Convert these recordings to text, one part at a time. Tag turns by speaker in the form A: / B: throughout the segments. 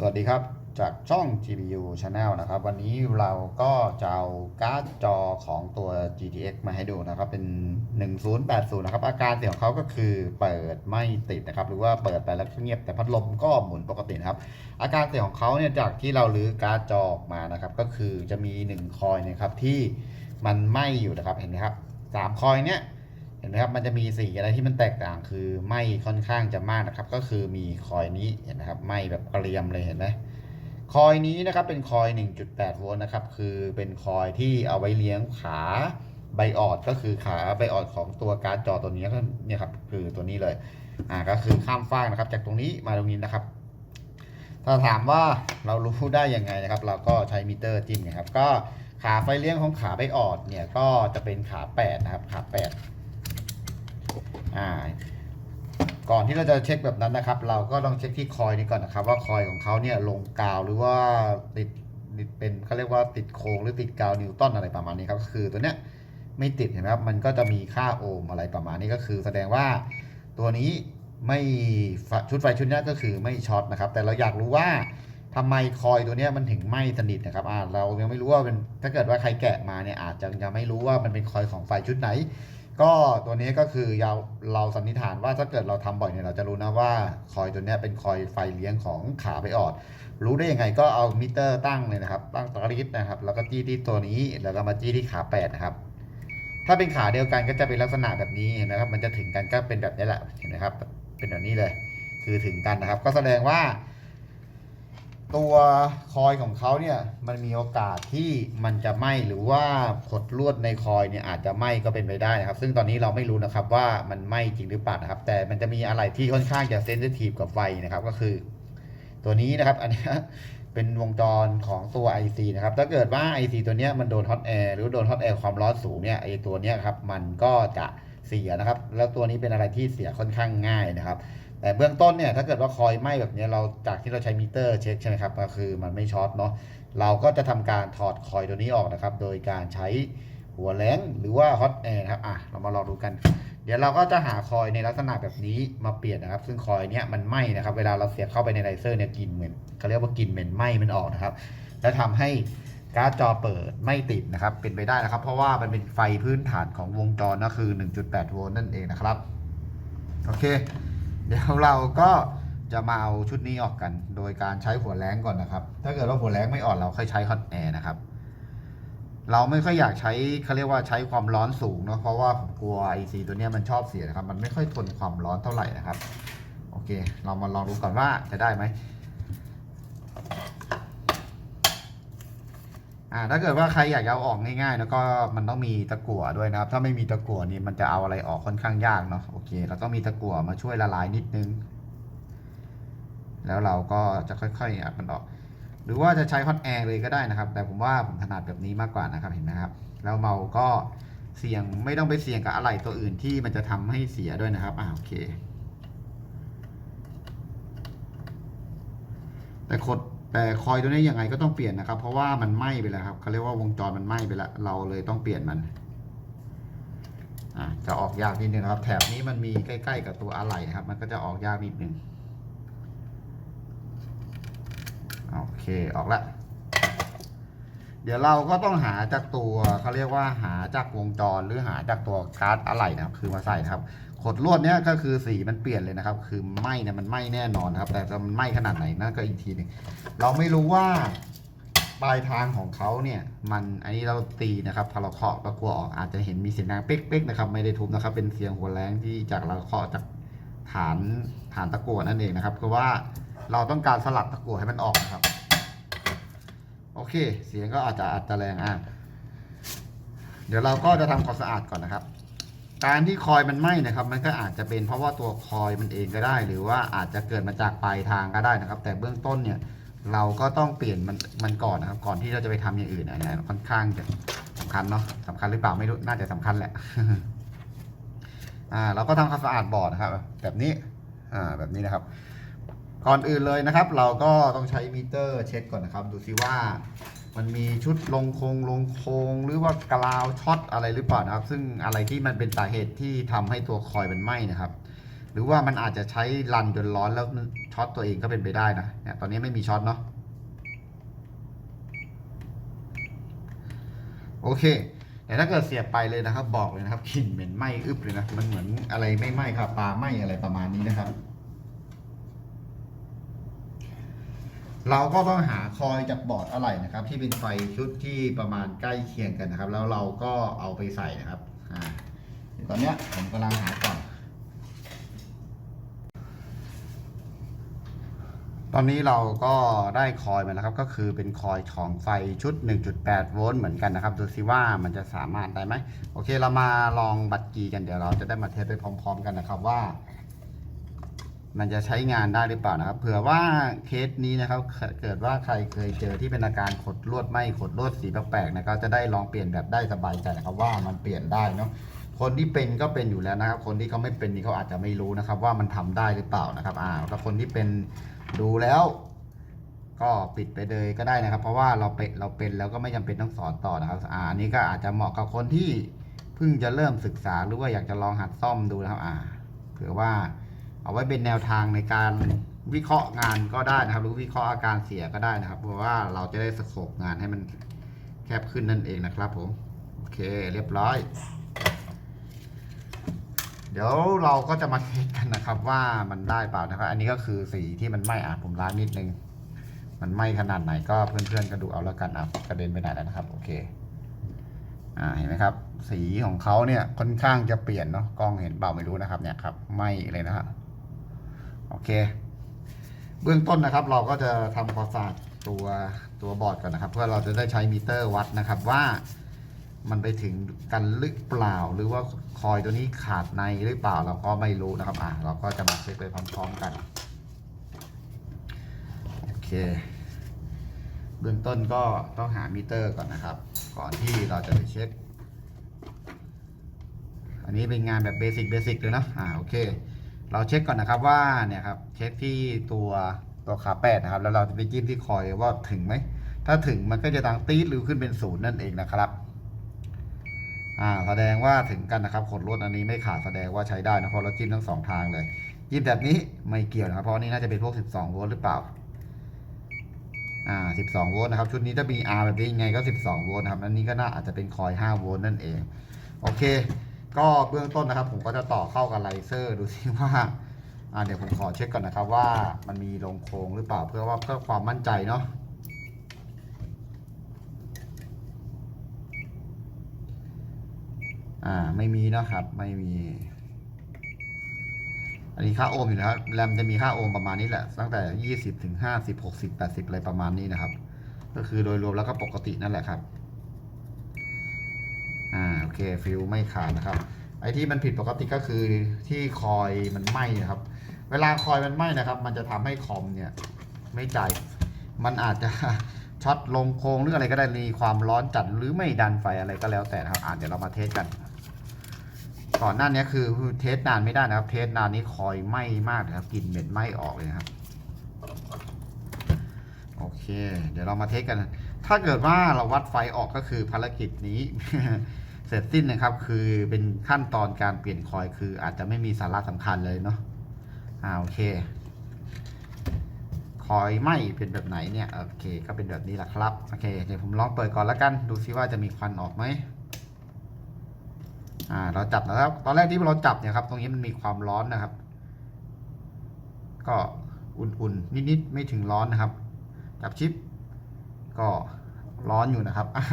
A: สวัสดีครับ จากช่อง GPU Channel นะครับ วันนี้เราก็จะเอาการ์ดจอของตัว GTX มาให้ดูนะครับ เป็น 1080 นะครับ อาการเสียงของเขาก็คือเปิดไม่ติดนะครับ หรือว่าเปิดไปแล้วเงียบแต่พัดลมก็หมุนปกตินะครับ อาการเสียงของเขาเนี่ยจากที่เราลื้อการ์ดจอออกมานะครับ ก็คือจะมี 1 คอยนะครับที่มันไหม้อยู่นะครับ เห็นไหมครับสามคอยเนี้ย เห็นไหมครับ มันจะมีสีอะไรที่มันแตกต่างคือไหมค่อนข้างจะมากนะครับ ก็คือมีคอยนี้เห็นไหมครับไหมแบบเกรียมเลยเห็นไหมคอยนี้นะครับเป็นคอย 1.8 โวลต์นะครับ คือเป็นคอยที่เอาไว้เลี้ยงขาไบออดก็คือขาไบออดของตัวการ์ดจอตัวนี้ก็เนี่ยครับคือตัวนี้เลยอ่าก็คือข้ามฟากนะครับ จากตรงนี้มาตรงนี้นะครับ ถ้าถามว่าเรารู้ได้ยังไงนะครับ เราก็ใช้มิเตอร์จิ้มนะครับ ก็ขาไฟเลี้ยงของขาไบออดเนี่ยก็จะเป็นขา 8 นะครับขา 8 อ่าก่อนที่เราจะเช็คแบบนั้นนะครับ เราก็ต้องเช็คที่คอยนี้ก่อนนะครับ ว่าคอยของเขาเนี่ยลงกาวหรือว่าติดติดเป็นเขาเรียกว่าติดโค้งหรือติดกาวนิวตันอะไรประมาณนี้ครับก็คือตัวเนี้ยไม่ติดเห็นไหมครับมันก็จะมีค่าโอห์มอะไรประมาณนี้ก็คือ แสดงว่าตัวนี้ไม่ชุดไฟชุดนี้ก็คือไม่ช็อตนะครับ แต่เราอยากรู้ว่าทำไมคอยตัวเนี้ยมันถึงไหม้สนิทนะครับอ่าเรายังไม่รู้ว่าเป็นถ้าเกิดว่าใครแกะมาเนี่ยอาจจะยังไม่รู้ว่ามันเป็นคอยของไฟชุดไหน ก็ตัวนี้ก็คือเราเราสันนิษฐานว่าถ้าเกิดเราทำบ่อยเนี่ยเราจะรู้นะว่าคอยตัวนี้เป็นคอยไฟเลี้ยงของขาไปออด รู้ได้ยังไงก็เอามิเตอร์ตั้งเลยนะครับ ตั้งตะลิดนะครับ แล้วก็จี้ที่ตัวนี้แล้วก็มาจี้ที่ขาแปดนะครับถ้าเป็นขาเดียวกันก็จะเป็นลักษณะแบบนี้เห็นไหมครับ มันจะถึงกันก็เป็นแบบนี้แหละเห็นไหมครับ เป็นแบบนี้เลย คือถึงกันนะครับ ก็แสดงว่า ตัวคอยของเขาเนี่ยมันมีโอกาสที่มันจะไหม้หรือว่าขดลวดในคอยเนี่ยอาจจะไหม้ก็เป็นไปได้นะครับ ซึ่งตอนนี้เราไม่รู้นะครับว่ามันไหม้จริงหรือเปล่านะครับ แต่มันจะมีอะไรที่ค่อนข้างจะเซนซิทีฟกับไฟนะครับก็คือ ตัวนี้นะครับอันนี้เป็นวงจรของตัว IC นะครับ ถ้าเกิดว่า IC ตัวเนี้ยมันโดนฮอตแอร์หรือโดนฮอตแอร์ความร้อนสูงเนี่ยไอตัวเนี้ยครับมันก็จะเสียนะครับ แล้วตัวนี้เป็นอะไรที่เสียค่อนข้างง่ายนะครับ แต่เบื้องต้นเนี่ยถ้าเกิดว่าคอยไหม้แบบนี้เราจากที่เราใช้มิเตอร์เช็คใช่ไหมครับก็คือมันไม่ช็อตเนาะเราก็จะทำการถอดคอยตัวนี้ออกนะครับ โดยการใช้หัวแรงหรือว่าฮอตแอร์ครับอะเรามาลองดูกัน เดี๋ยวเราก็จะหาคอยในลักษณะแบบนี้มาเปลี่ยนนะครับ ซึ่งคอยเนี้ยมันไหม้นะครับ เวลาเราเสียบเข้าไปในไลเซอร์เนี่ยกลินเหม็นเขาเรียกว่ากลินเหม็นไหม้มันออกนะครับ และทำให้การ์ดจอเปิดไม่ติดนะครับ เป็นไปได้นะครับ เพราะว่ามันเป็นไฟพื้นฐานของวงจรก็คือ 1.8 โวลต์นั่นเองนะครับ โอเค เดี๋ยวเราก็จะมาเอาชุดนี้ออกกัน โดยการใช้หัวแรงก่อนนะครับ ถ้าเกิดว่าหัวแรงไม่อ่อนเราค่อยใช้ฮอตแอร์นะครับ เราไม่ค่อยอยากใช้เขาเรียกว่าใช้ความร้อนสูงเนาะเพราะว่าผมกลัวไอซีตัวนี้มันชอบเสียนะครับ มันไม่ค่อยทนความร้อนเท่าไหร่นะครับ โอเค เรามาลองดูก่อนว่าจะได้ไหม อ่าถ้าเกิดว่าใครอยากเอาออกง่ายๆ แล้วก็มันต้องมีตะกั่วด้วยนะครับ ถ้าไม่มีตะกั่วนี่มันจะเอาอะไรออกค่อนข้างยากเนาะโอเคเราต้องมีตะกั่วมาช่วยละลายนิดนึง แล้วเราก็จะค่อยๆอัดมันออก หรือว่าจะใช้ฮอตแอร์เลยก็ได้นะครับ แต่ผมว่าผมถนัดแบบนี้มากกว่านะครับเห็นไหมครับ แล้วเมาก็เสี่ยงไม่ต้องไปเสี่ยงกับอะไรตัวอื่นที่มันจะทำให้เสียด้วยนะครับอ่าโอเคแต่ขด แต่คอยตัวนี้ยังไงก็ต้องเปลี่ยนนะครับ เพราะว่ามันไหม้ไปแล้วครับเขาเรียกว่าวงจรมันไหม้ไปแล้วเราเลยต้องเปลี่ยนมันจะออกยากนิดนึงครับ แถบนี้มันมีใกล้ ๆ กับตัวอะไหล่นะครับ มันก็จะออกยากนิดนึงโอเคออกแล้วเดี๋ยวเราก็ต้องหาจากตัวเขาเรียกว่าหาจากวงจรหรือหาจากตัวการ์ดอะไหล่นะครับ คือมาใส่นะครับ ขดลวดเนี้ยก็คือสีมันเปลี่ยนเลยนะครับ คือไหม้เนี่ยมันไหม้แน่นอนนะครับ แต่จะมันไหม้ขนาดไหนนั่นก็อีกทีหนึงเราไม่รู้ว่าปลายทางของเขาเนี่ยมันอันนี้เราตีนะครับพอเราเคาะตะกัวออกอาจจะเห็นมีเสียงดังเป๊กๆนะครับไม่ได้ทุบนะครับ เป็นเสียงหัวแรงที่จากเราเคาะจากฐานฐานตะกัวนั่นเองนะครับคือว่าเราต้องการสลัดตะกัวให้มันออกนะครับ โอเค เสียงก็อาจจะอาจจะแรงอะเดี๋ยวเราก็จะทำความสะอาดก่อนนะครับ การที่คอยมันไหม้นะครับ มันก็อาจจะเป็นเพราะว่าตัวคอยมันเองก็ได้ หรือว่าอาจจะเกิดมาจากปลายทางก็ได้นะครับ แต่เบื้องต้นเนี่ยเราก็ต้องเปลี่ยนมันมันก่อนนะครับ ก่อนที่เราจะไปทำอย่างอื่นนะเนี่ยค่อนข้างจะสำคัญเนาะสำคัญหรือเปล่าไม่รู้น่าจะสำคัญแหละอ่าเราก็ทำความสะอาดบอร์ดนะครับ แบบนี้อ่าแบบนี้นะครับ ก่อนอื่นเลยนะครับ เราก็ต้องใช้มิเตอร์เช็คก่อนนะครับ ดูซิว่า มันมีชุดลงโคงลงโคงหรือว่ากราวช็อตอะไรหรือเปล่านะครับ ซึ่งอะไรที่มันเป็นสาเหตุที่ทำให้ตัวคอยมันไหม้นะครับเรือว่ามันอาจจะใช้รันจนร้อนแล้วช็อตตัวเองก็เป็นไปได้นะเนี่ยตอนนี้ไม่มีช็อตเนาะโอเคแต่ถ้าเกิดเสียบไปเลยนะครับ บอกเลยนะครับกลิ่นเหม็นไหม้อึบเลยนะมันเหมือนอะไรไม่ไหม้ครับปลาไหม้อะไรประมาณนี้นะครับ เราก็ต้องหาคอยจากบอร์ดอะไรนะครับ ที่เป็นไฟชุดที่ประมาณใกล้เคียงกันนะครับ แล้วเราก็เอาไปใส่นะครับอ่าตอนเนี้ยผมกำลังหาก่อน ตอนนี้เราก็ได้คอยมาแล้วครับ ก็คือเป็นคอยของไฟชุด 1.8 โวลต์เหมือนกันนะครับ ดูซิว่ามันจะสามารถได้ไหม โอเค เรามาลองบัตรกีกัน เดี๋ยวเราจะได้มาเทสไปพร้อม ๆ กันนะครับว่า มันจะใช้งานได้หรือเปล่านะครับ เผื่อว่าเคสนี้นะครับ เกิดว่าใครเคยเจอที่เป็นอาการขดลวดไหมขดลวดสีแปลกๆนะครับจะได้ลองเปลี่ยนแบบได้สบายใจนะครับว่ามันเปลี่ยนได้เนาะคนที่เป็นก็เป็นอยู่แล้วนะครับ คนที่เขาไม่เป็นนี่เขาอาจจะไม่รู้นะครับ ว่ามันทำได้หรือเปล่านะครับอ่าแล้วคนที่เป็นดูแล้ว ก็ปิดไปเลยก็ได้นะครับ เพราะว่าเราเป็นเราเป็นแล้วก็ไม่จำเป็นต้องสอนต่อนะครับอ่าอันนี้ก็อาจจะเหมาะกับคนที่เพิ่งจะเริ่มศึกษาหรือว่าอยากจะลองหัดซ่อมดูนะครับอ่าเผื่อว่า เอาไว้เป็นแนวทางในการวิเคราะห์งานก็ได้นะครับ หรือวิเคราะห์อาการเสียก็ได้นะครับ เพราะว่าเราจะได้สโคปงานให้มันแคบขึ้นนั่นเองนะครับผม โอเคเรียบร้อย เดี๋ยวเราก็จะมาเทสกันนะครับว่ามันได้เปล่านะครับ อันนี้ก็คือสีที่มันไหม้อะผมล้างนิดนึง มันไหม้ขนาดไหนก็เพื่อนๆก็ดูเอาแล้วกันอะกระเด็นไปไหนแล้วนะครับ โอเค อ่าเห็นไหมครับ สีของเขาเนี่ยค่อนข้างจะเปลี่ยนเนาะกล้องเห็นเปล่าไม่รู้นะครับ เนี่ยครับไหม้เลยนะครับ โอเค เบื้องต้นนะครับเราก็จะทำความสะอาดตัวตัวบอร์ดก่อนนะครับ เพื่อเราจะได้ใช้มิเตอร์วัดนะครับว่ามันไปถึงกันหรือเปล่า หรือว่าคอยตัวนี้ขาดในหรือเปล่าเราก็ไม่รู้นะครับอะเราก็จะมาเช็คไปพร้อมๆกันโอเค เบื้องต้นก็ต้องหามิเตอร์ก่อนนะครับ ก่อนที่เราจะไปเช็ค อันนี้เป็นงานแบบเบสิกเบสิกเลยนะอ่าโอเค เราเช็คก่อนนะครับว่าเนี่ยครับเช็คที่ตัวตัวขาแปดนะครับ แล้วเราจะไปจิ้มที่คอยว่าถึงไหม ถ้าถึงมันก็จะดังตีดหรือขึ้นเป็นศูนย์นั่นเองนะครับอ่าแสดงว่าถึงกันนะครับขดลวดอันนี้ไม่ขาดแสดงว่าใช้ได้นะเพราะเราจิ้มทั้งสองทางเลย จิ้มแบบนี้ไม่เกี่ยวนะครับเพราะนนี้น่าจะเป็นพวก 12 โวลต์หรือเปล่าอ่า 12 โวลต์นะครับ ชุดนี้ถ้ามี R แบบนี้ยังไงก็ 12 โวลต์นะครับอันนี้ก็น่าอาจจะเป็นคอย 5 โวลต์นั่นเอง โอเค ก็เบื้องต้นนะครับ ผมก็จะต่อเข้ากับไลเซอร์ดูซิว่าอ่าเดี๋ยวผมขอเช็คก่อนนะครับว่ามันมีลงโครงหรือเปล่าเพื่อว่าเพื่อความมั่นใจเนาะอ่าไม่มีนะครับไม่มี อันนี้ค่าโอห์มอยู่นะครับแรมจะมีค่าโอห์มประมาณนี้แหละ ตั้งแต่20ถึง50 60 80อะไรประมาณนี้นะครับ ก็คือโดยรวมแล้วก็ปกตินั่นแหละครับ อ่าโอเคฟิลไม่ขาดนะครับไอ้ที่มันผิดปกติก็คือที่คอยมันไหม้นะครับ เวลาคอยมันไหม้นะครับ มันจะทำให้คอมเนี่ยไม่ใจ มันอาจจะช็อตลงโครงหรืออะไรก็ได้มีความร้อนจัดหรือไม่ดันไฟอะไรก็แล้วแต่นะครับอ่าเดี๋ยวเรามาเทสกัน ก่อนหน้านี้คือเทสนานไม่ได้นะครับ เทสนานนี้คอยไหม้มากนะครับกลิ่นเหม็นไหม้ออกเลยนะครับโอเค เดี๋ยวเรามาเทสกัน ถ้าเกิดว่าเราวัดไฟออกก็คือภารกิจนี้ เสร็จสิ้นนะครับ คือเป็นขั้นตอนการเปลี่ยนคอยคืออาจจะไม่มีสาระสำคัญเลยเนาะอ่าโอเคคอยไหมเป็นแบบไหนเนี่ยโอเค ก็เป็นแบบนี้แหละครับโอเคเดี๋ยวผมลองเปิดก่อนแล้วกัน ดูซิว่าจะมีควันออกไหมอ่าเราจับนะครับตอนแรกที่เราจับเนี่ยครับ ตรงนี้มันมีความร้อนนะครับ ก็อุ่นๆนิดๆไม่ถึงร้อนนะครับ จับชิป ก็ร้อนอยู่นะครับอ่า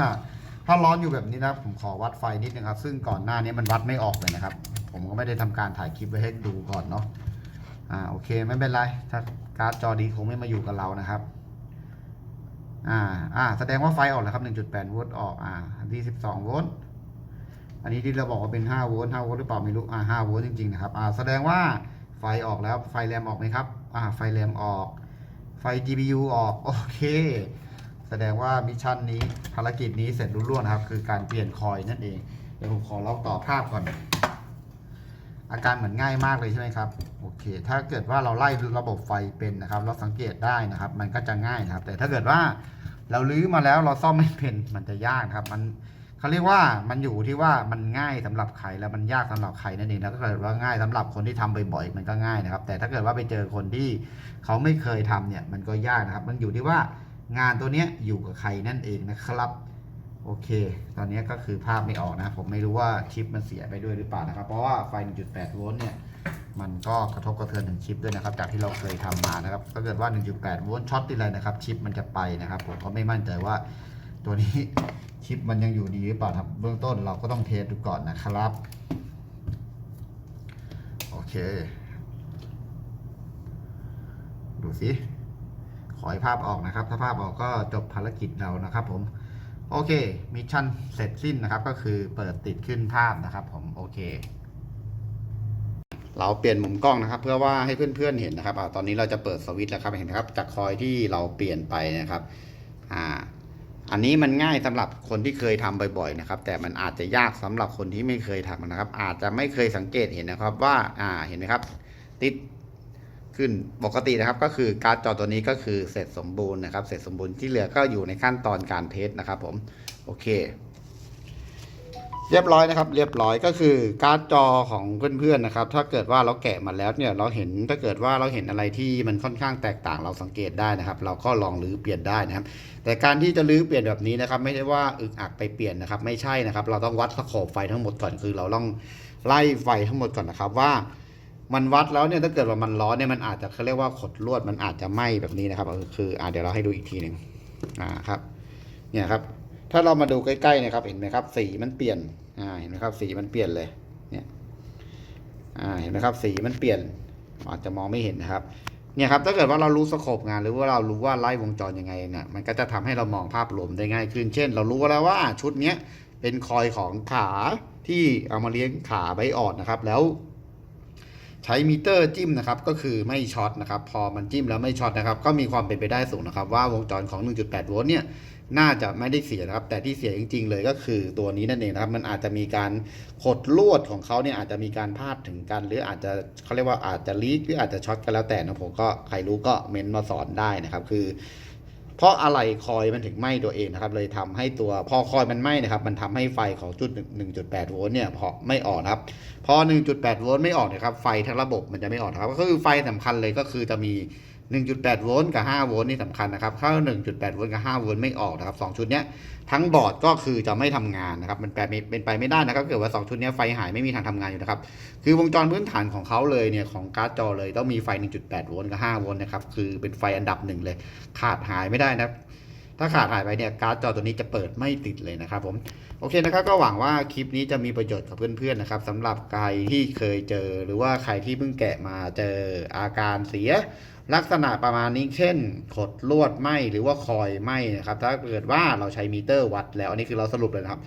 A: ถ้าร้อนอยู่แบบนี้นะครับผมขอวัดไฟนิดนึงครับ ซึ่งก่อนหน้านี้มันวัดไม่ออกเลยนะครับ ผมก็ไม่ได้ทำการถ่ายคลิปไว้ให้ดูก่อนเนาะอ่าโอเคไม่เป็นไร ถ้าการ์ดจอดีคงไม่มาอยู่กับเรานะครับอ่าอ่าแสดงว่าไฟออกแล้วครับ 1.8 โวลต์ออกอ่าอันที่12 โวลต์อันนี้ที่เราบอกว่าเป็น 5 โวลต์5โวลต์หรือเปล่าไม่รู้อ่า5โวลต์จริงๆนะครับอ่าแสดงว่าไฟออกแล้วไฟแรมออกไหมครับอ่าไฟแรมออก ไฟ GPU ออกโอเค แสดงว่ามิชชั่นนี้ภารกิจนี้เสร็จรุ่ร่วนะครับ คือการเปลี่ยนคอยนั่นเอง เดี๋ยวผมขอลองต่อภาพก่อน อาการเหมือนง่ายมากเลยใช่ไหมครับ โอเค ถ้าเกิดว่าเราไล่ระบบไฟเป็นนะครับ เราสังเกตได้นะครับ มันก็จะง่ายนะครับ แต่ถ้าเกิดว่าเราลื้อมาแล้วเราซ่อมไม่เป็นมันจะยากครับ มันเขาเรียกว่ามันอยู่ที่ว่ามันง่ายสำหรับใครแล้วมันยากสำหรับใครนั่นเองแล้วก็เกิดว่าง่ายสำหรับคนที่ทำบ่อยๆมันก็ง่ายนะครับ แต่ถ้าเกิดว่าไปเจอคนที่เขาไม่เคยทำเนี่ย มันก็ยากนะครับ มันอยู่ที่ว่า งานตัวเนี้ยอยู่กับใครนั่นเองนะครับ โอเค ตอนนี้ก็คือภาพไม่ออกนะ ผมไม่รู้ว่าชิปมันเสียไปด้วยหรือเปล่านะครับ เพราะว่าไฟ 1.8 โวลต์เนี่ย มันก็กระทบกระเทือนถึงชิปด้วยนะครับ จากที่เราเคยทำมานะครับ ถ้าเกิดว่า 1.8 โวลต์ช็อตที่ไรนะครับ ชิปมันจะไปนะครับ ผมก็ไม่มั่นใจว่าตัวนี้ชิปมันยังอยู่ดีหรือเปล่าครับ เบื้องต้นเราก็ต้องเทสดูก่อนนะครับ โอเค ดูสิ อให้ภาพออกนะครับ ถ้าภาพออกก็จบภารกิจเรานะครับผมโอเคมิชชั่นเสร็จสิ้นนะครับ ก็คือเปิดติดขึ้นภาพนะครับผมโอเค เราเปลี่ยนมุมกล้องนะครับ เพื่อว่าให้เพื่อนๆเห็นนะครับอตอนนี้เราจะเปิดสวิตช์แล้วครับเห็นครับจากคอยที่เราเปลี่ยนไปนะครับอ่าอันนี้มันง่ายสำหรับคนที่เคยทำบ่อยๆนะครับ แต่มันอาจจะยากสำหรับคนที่ไม่เคยทำนะครับ อาจจะไม่เคยสังเกตเห็นนะครับว่าอ่าเห็นไหมครับ ติด ขึ้นปกตินะครับก็คือการ์ดจอตัวนี้ก็คือเสร็จสมบูรณ์นะครับ เสร็จสมบูรณ์ที่เหลือก็อยู่ในขั้นตอนการเทสนะครับผมโอเค เรียบร้อยนะครับ เรียบร้อยก็คือการ์ดจอของเพื่อนๆนะครับ ถ้าเกิดว่าเราแกะมาแล้วเนี่ยเราเห็นถ้าเกิดว่าเราเห็นอะไรที่มันค่อนข้างแตกต่างเราสังเกตได้นะครับ เราก็ลองรื้อเปลี่ยนได้นะครับ แต่การที่จะรื้อเปลี่ยนแบบนี้นะครับ ไม่ใช่ว่าอึกอักไปเปลี่ยนนะครับ ไม่ใช่นะครับ เราต้องวัดสโคปไฟทั้งหมดก่อนคือ เราต้องไล่ไฟทั้งหมดก่อนนะครับว่า มันวัดแล้วเนี่ยถ้าเกิดว่ามันร้อนเนี่ยมันอาจจะเขาเรียกว่าขดลวดมันอาจจะไหม้แบบนี้นะครับคืออ่าเดี๋ยวเราให้ดูอีกทีหนึ่งอ่าครับเนี่ยครับ ถ้าเรามาดูใกล้ๆนะครับเห็นไหมครับ สีมันเปลี่ยนอ่าเห็นไหมครับ สีมันเปลี่ยนเลยเนี่ยอ่าเห็นไหมครับสีมันเปลี่ยน อาจจะมองไม่เห็นนะครับเนี่ยครับถ้าเกิดว่าเรารู้สโคปงานหรือว่าเรารู้ว่าไล่วงจรยังไงเนี่ยมันก็จะทำให้เรามองภาพรวมได้ง่ายขึ้น เช่น เรารู้แล้วว่าชุดเนี้ยเป็นคอยของขาที่เอามาเลี้ยงขาไบออดนะครับแล้ว ใช้มิเตอร์จิ้มนะครับก็คือไม่ช็อตนะครับพอมันจิ้มแล้วไม่ช็อตนะครับก็มีความเป็นไปได้สูงนะครับว่าวงจรของ 1.8 โวลต์เนี่ยน่าจะไม่ได้เสียนะครับ แต่ที่เสียจริง ๆ เลยก็คือตัวนี้นั่นเองนะครับ มันอาจจะมีการขดลวดของเขาเนี่ยอาจจะมีการพลาดถึงกัน หรืออาจจะเขาเรียกว่าอาจจะลีกหรืออาจจะช็อตกันแล้วแต่นะผมก็ใครรู้ก็เมนต์มาสอนได้นะครับ คือ เพราะอะไรคอยมันถึงไหม้ตัวเองนะครับ เลยทำให้ตัวพอคอยมันไหม้นะครับ มันทำให้ไฟของจุด 1.8 โวลต์เนี่ยพอไม่ออกนะครับ พอ 1.8 โวลต์ไม่ออกเนะครับ ไฟทั้งระบบมันจะไม่ออกนะครับ ก็คือไฟสำคัญเลยก็คือจะมี 1.8 โวลต์กับ 5 โวลต์นี่สำคัญนะครับถ้า1.8 โวลต์กับ 5 โวลต์ไม่ออกนะครับ 2 ชุดนี้ทั้งบอร์ดก็คือจะไม่ทำงานนะครับ มันแปลเป็นไปไม่ได้นะครับ เกิดว่า 2 ชุดนี้ไฟหายไม่มีทางทำงานอยู่นะครับ คือวงจรพื้นฐานของเขาเลยเนี่ยของการ์ดจอเลยต้องมีไฟ 1.8 โวลต์กับ 5 โวลต์นะครับ คือเป็นไฟอันดับหนึ่งเลย ขาดหายไม่ได้นะครับถ้าขาดหายไปเนี่ยการ์ดจอตัวนี้จะเปิดไม่ติดเลยนะครับผมโอเคนะครับก็หวังว่าคลิปนี้จะมีประโยชน์กับเพื่อนๆนะครับสำหรับใครที่เคยเจอหรือว่าใครที่เพิ่งแกะมาเจออาการเสีย ลักษณะประมาณนี้เช่น ขดลวดไหมหรือว่าคอยไหมนะครับถ้าเกิดว่าเราใช้มิเตอร์วัดแล้วอันนี้คือเราสรุปเลยนะครับ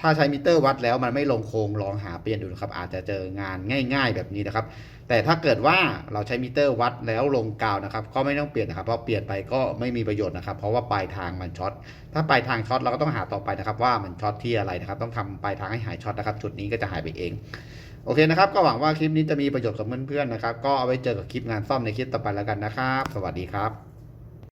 A: ถ้าใช้มิเตอร์วัดแล้วมันไม่ลงโครงลองหาเปลี่ยนดูนะครับ อาจจะเจองานง่ายๆแบบนี้นะครับ แต่ถ้าเกิดว่าเราใช้มิเตอร์วัดแล้วลงกาวนะครับ ก็ไม่ต้องเปลี่ยนนะครับ เพราะเปลี่ยนไปก็ไม่มีประโยชน์นะครับ เพราะว่าปลายทางมันช็อตถ้าปลายทางช็อตเราก็ต้องหาต่อไปนะครับ ว่ามันช็อตที่อะไรนะครับ ต้องทำปลายทางให้หายช็อตนะครับจุดนี้ก็จะหายไปเอง โอเคนะครับ ก็หวังว่าคลิปนี้จะมีประโยชน์กับเพื่อนๆนะครับ ก็เอาไว้เจอกับคลิปงานซ่อมในคลิปต่อไปแล้วกันนะครับ สวัสดีครับ